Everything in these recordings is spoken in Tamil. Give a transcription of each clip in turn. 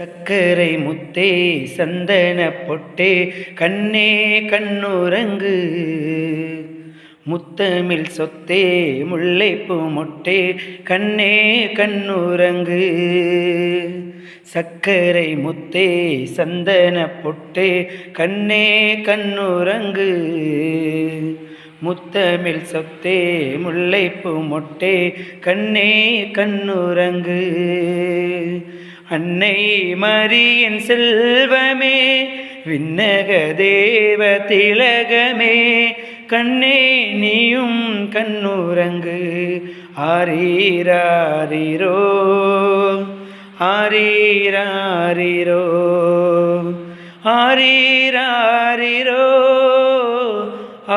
சக்கரை முத்தே சந்தன பொட்டே கண்ணே கண்ணுரங்கு. முத்தமிழ் சொத்தே முல்லைப்பூ மொட்டே கண்ணே கண்ணுரங்கு. சக்கரை முத்தே சந்தன பொட்டே கண்ணே கண்ணுரங்கு. முத்தமிழ் சொத்தே முல்லைப்பூ மொட்டே கண்ணே கண்ணுரங்கு. அன்னை மரியின் செல்வமே விண்ணக தேவ திலகமே. கண்ணே நீயும் கண்ணுரங்கு ஆரீராரிரோ ஆரீராரிரோ ஆரீராரிரோ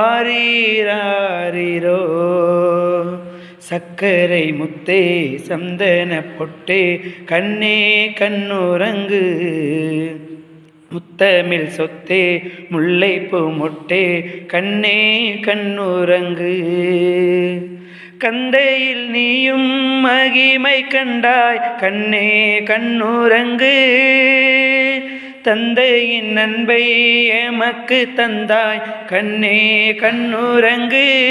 ஆரீராரிரோ. சக்கரை முத்தே சந்தன பொட்டே கண்ணே கண்ணுரங்கு. முத்தமிழ் சொத்தே முல்லைப்பூ மொட்டே கண்ணே கண்ணுரங்கு. கந்தையில் நீயும் மகிமை கண்டாய் கண்ணே கண்ணுரங்கு. தந்தையின் அன்பை எமக்கு தந்தாய் கண்ணே கண்ணுரங்கு.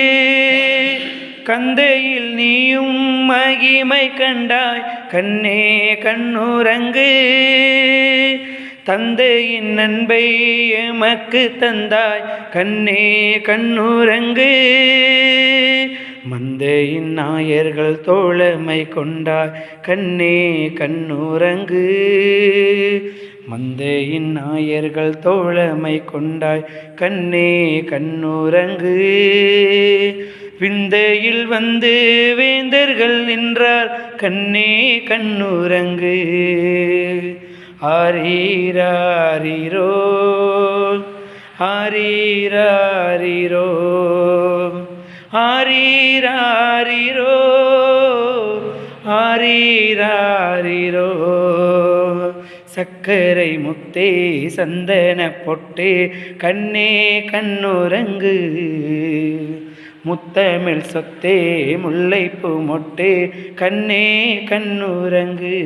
கந்தையில் நீயும் மகிமை கண்டாய். கண்ணே கண்ணுரங்கு தந்தையின் நண்பை எமக்கு தந்தாய். கண்ணே கண்ணுரங்கு மந்தையின் நாயர்கள் தோழமை கொண்டாய். கண்ணே கண்ணுரங்கு மந்தையின் நாயர்கள் தோழமை கொண்டாய் கண்ணே கண்ணுரங்கு விந்தையில் வந்து வேந்தர்கள் நின்றார் கண்ணே கண்ணுரங்கு ஆரீராரிரோ ஆரீராரிரோ ஆரீராரிரோ ஆரீராரிரோ. சக்கரை முத்தே சந்தன பொட்டே கண்ணே கண்ணுரங்கு. முத்தமிழ் சொத்தே முல்லைப்பூ மொட்டே கண்ணே கண்ணுரங்கு.